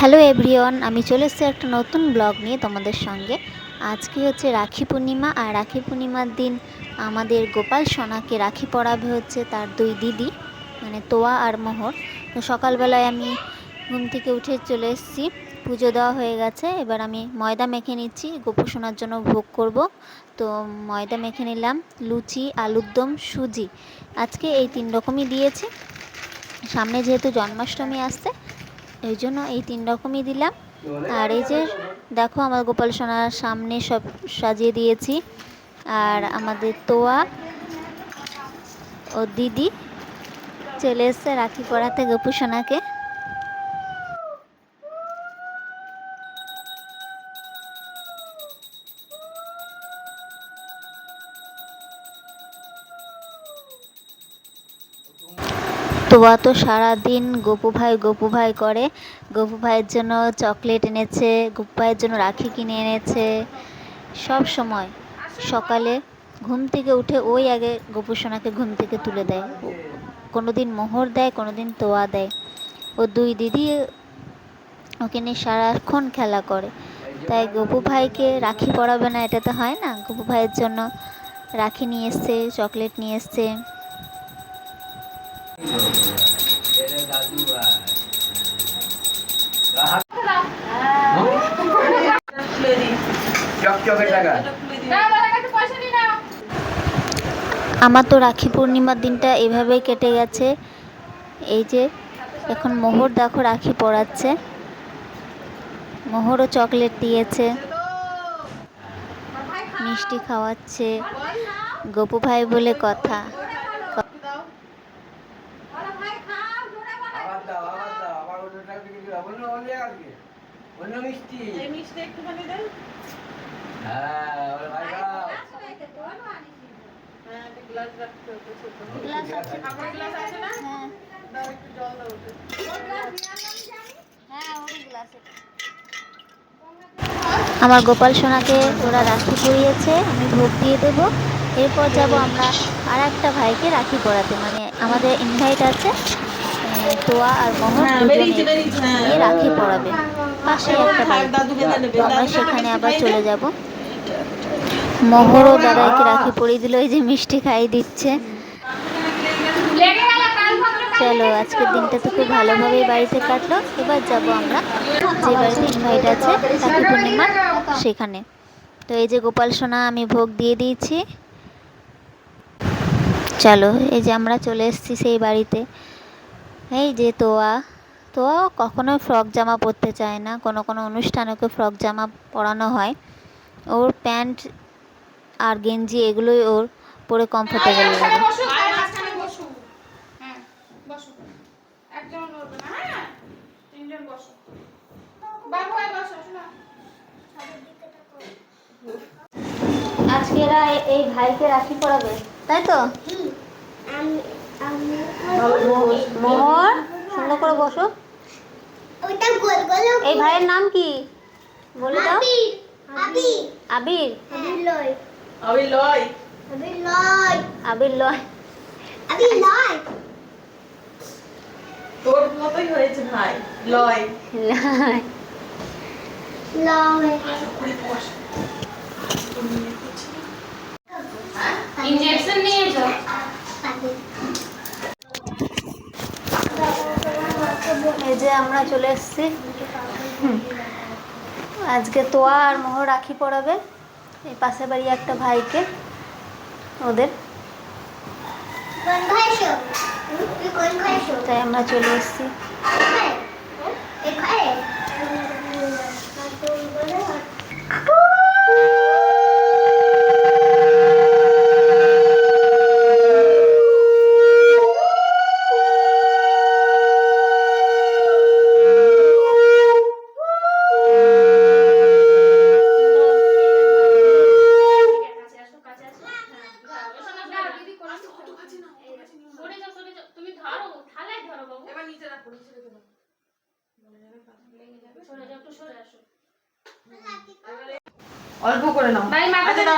Hello everyone, আমি চলে এসেছি একটা নতুন ব্লগ নিয়ে তোমাদের সঙ্গে। আজকে হচ্ছে রাখি পূর্ণিমা, আর রাখি পূর্ণিমার দিন আমাদের গোপাল সোনাকে রাখি পরাবে হচ্ছে তার দুই দিদি মানে তোয়া আর মোহর। তো সকালবেলায় আমি ঘুম থেকে উঠে চলে এসেছি, পুজো দেওয়া হয়ে গেছে। এবার আমি ময়দা মেখে নিচ্ছি, গোপু সোনার জন্য ভোগ করব। তো ময়দা মেখে নিলাম, লুচি, আলুর দম, সুজি। আজকে এই তিন রকমই দিয়েছি। সামনে যেহেতু জন্মাষ্টমী আসছে এই জন্য এই তিন রকমই দিলাম। আর এই যে, দেখো আমার গোপাল সোনার সামনে সব সাজিয়ে দিয়েছি। আর আমাদের তোয়া ও দিদি, চলে এসছে রাখি পড়াতে গোপু সোনাকে। তোয়া তো সারাদিন গোপু ভাই গোপু ভাই করে। গোপু ভাইয়ের জন্য চকলেট এনেছে, গোপু ভাইয়ের জন্য রাখি কিনে এনেছে। সব সময় সকালে ঘুম থেকে উঠে ওই আগে গপু সোনাকে ঘুম থেকে তুলে দেয়। কোনো দিন মোহর দেয় কোনো দিন তোয়া দেয়। ও দুই দিদি ওকে নিয়ে সারাক্ষণ খেলা করে। তাই গোপু ভাইকে রাখি পরাবে না, এটা তো হয় না। গোপু ভাইয়ের জন্য রাখি নিয়ে এসছে, চকলেট নিয়ে এসছে। আমার তো রাখি পূর্ণিমার দিনটা এভাবেই কেটে গেছে। এই যে, এখন মোহর দেখো রাখি পড়াচ্ছে মোহরও চকলেট দিয়েছে। মিষ্টি খাওয়াচ্ছে। গপু ভাই বলে কথা আবার দাও আবার দাও আবার ওটা বিক্রি করো অন্য অন্য আজকে অন্য মিষ্টি। এই মিষ্টি একটুখানি হ্যাঁ ওরে ভাই দাও হ্যাঁ একটা গ্লাস রাখতে হবে ছোট। গ্লাস আছে। আপনার গ্লাস আছে না? হ্যাঁ। দাও একটু জল দাও ওতে। হ্যাঁ ওরই গ্লাস আমার গোপাল সোনাকে ওরা রাখি পরিয়েছে আমি ভোগ দিয়ে দেবো। এরপর যাব আমরা আর একটা ভাইকে রাখি পরাতে। মানে আমাদের ইনভাইট আছে তোয়া আর মোহন দুজনে। গিয়ে রাখি পরাবে। পাশে একটা বাড়ি। দাদুকে দিয়ে নেবে, তো আমরা সেখানে আবার চলে। যাব। মোহরও দাদাকে রাখি পরিয়ে দিল এই যে মিষ্টি খাইয়ে দিচ্ছে। চলো আজকের দিনটা তো খুব ভালোভাবেই বাড়িতে কাটলো। এবার যাব আমরা যে বাড়িতে ইনভাইট আছে রাখি পূর্ণিমার সেখানে। তো এই যে গোপাল সোনা আমি ভোগ দিয়ে দিয়েছি। চলো এই যে আমরা চলে এসেছি সেই বাড়িতে। এই যে তোয়া তোয়া কখনো ফ্রক জামা পরতে চায় না। কোনো কোনো অনুষ্ঠানে ওকে ফ্রক জামা পরানো হয়। ওর প্যান্ট আর গেঞ্জি এগুলোই ওর পরে কমফোর্টেবল লাগে। হ্যাঁ হ্যাঁ? তিনজন বসো। বাবু আয় বসো শোনো। আজকে এরা এই ভাইকে রাখি পরাবে তাই তো? মোহর সুন্দর করে বসো। এই ভাইয়ের নাম কি? বলে দাও। আবি আবির। আবি লয়। আমি লয়। আবি লয়। আবির লয়। আবি লয়। তোর মতোই হয়েছে ভাই। লয়। লয়। লয়। ইনজেকশন নিয়ে যাও। এই যে আমরা চলে এসেছি। আজকে তোয়া আর মোহর রাখি পড়াবে এই পাশে বাড়ি একটা ভাইকে ওদের। তাই আমরা চলে এসেছি এখানে কাছে আসো কাছে আসো সরে যাও সরে যাও তুমি ধরো থালায় ধরো বাবু এবার নিচে রাখো নিচে রেখে দাও সরে যাও একটু সরে আসো অল্প করে নাও ভাই মাথা আচ্ছা, দাঁড়াও, দাঁড়াও দাঁড়াও, বাবু তুমি কিছু দেখো। করো না। তুমি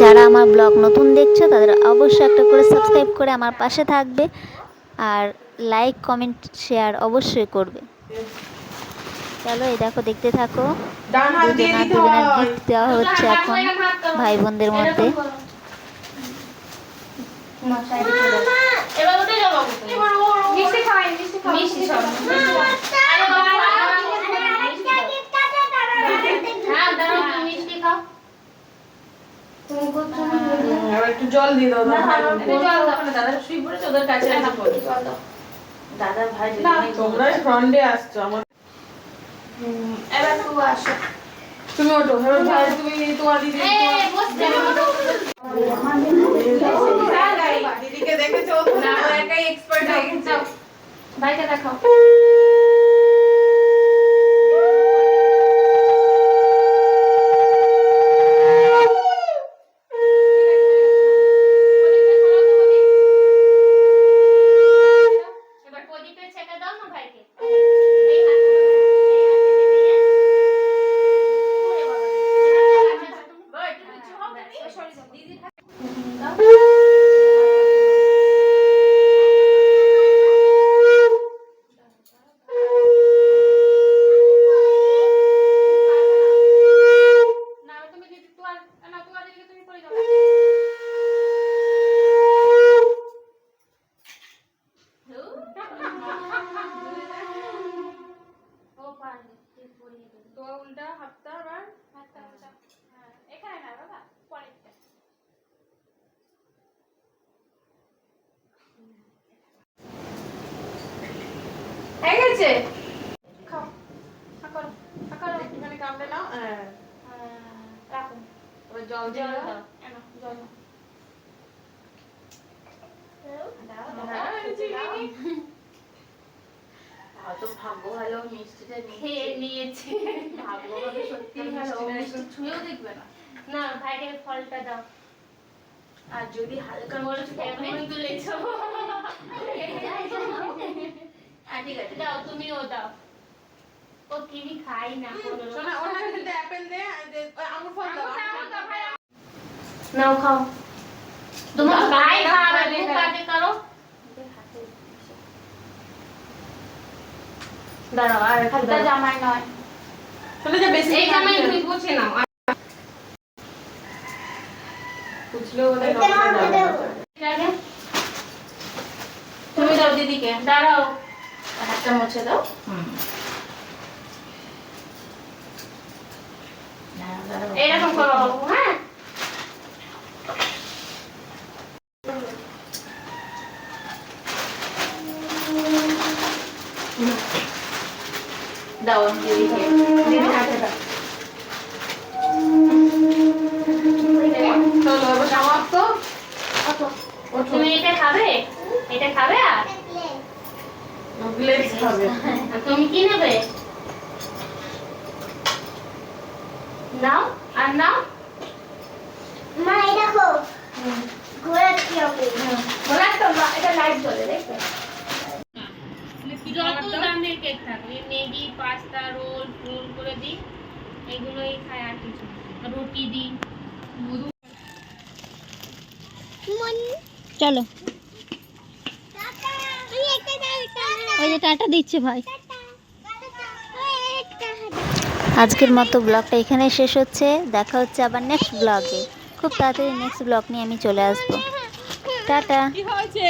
যারা আমার ব্লগ নতুন দেখছ তাদের অবশ্যই একটা করে সাবস্ক্রাইব করে আমার পাশে থাকবে আর লাইক কমেন্ট শেয়ার অবশ্যই করবে। চলো এই দেখো দেখতে থাকো। দুজনের গিফট দেওয়া হচ্ছে এখন ভাই বোনদের মধ্যে। জল দিয়ে দাও শুয়ে পড়েছে ওদের কাছে দাদা ভাই ফ্রন্টে আসছো আমার এবার তুই আসো। তুমি ওঠো ভাই তুমি তোমার দিদি এই বসতে দিদিকে দেখেছ ও তো না ও একাই গেছে ভাইকে দেখাও এবার প্রদীপের ছেঁকে দাও না ভাইকে এই হাতে এই হাতে দিয়ে সরে যাও দিদি না তুমি দিদি তোমার না তোমার দিদিকে তুমি করে দাও ও পারবে তুই পরিয়ে উল্টা হাতটা আবার? হাতটা হ্যাঁ, এখানে না বাবা পরেরটা। হয়ে গেছে? খাও খা করো একটুখানি কামড়ে নাও হ্যাঁ। হ্যাঁ, রাখুন এবার জল জল দাও। জল দাও দাও, দাও, নি। অত ভাগ্য ভালো মিষ্টিটা খেয়ে নিয়েছে। ভাগ্য ভালো সত্যি ভালো ও মিষ্টি ছুঁয়েও দেখবে না। না ভাইকে ফলটা দাও। আর যদি হালকা মোর মিষ্টি ফেভারিট হ্যাঁ ঠিক আছে। দাও তুমিও দাও। ও কিবি খাই না শোনা ওর হাতে দুটো অ্যাপেল দে আর দে ওই আঙুর ফল দাও নাও খাও। তোমার ভাই খাবে দাও, কাটে করো দাঁড়াও আর একটু জামাই নয়। চলে যা বেশি এই জামাই তুমি বুঝে নাও বুঝলেও ওদের? তুমি দাও দিদিকে। দাঁড়াও। হাতটা মুছে দাও। হুম। দাঁড়াও। এরকম করো হ্যাঁ দাও দিদিকে দিদি হাতে দাও চলো এবার সমাপ্ত ওঠো তুমি এটা খাবে এটা খাবে আর গ্লেজ খাবে আর তুমি কি নেবে নাও আর নাও মা এই দেখো ঘোরাচ্ছি আমি বলা তো বা- এটা লাইট জ্বলে দেখো যত দামের কেক থাকবে ম্যাগি পাস্তা রোল রোল করে দিই এগুলোই খায় আর কিছু রুটি দিই চলো টাটা আমি একটা দাও টাটা। ওই যে টাটা দিচ্ছে ভাই। টাটা। আজকের মতো ব্লগটা এখানে শেষ হচ্ছে। দেখা হচ্ছে আবার নেক্সট ব্লগে। খুব তাড়াতাড়ি নেক্সট ব্লগ নিয়ে আমি চলে আসব। টাটা। কি হয়েছে?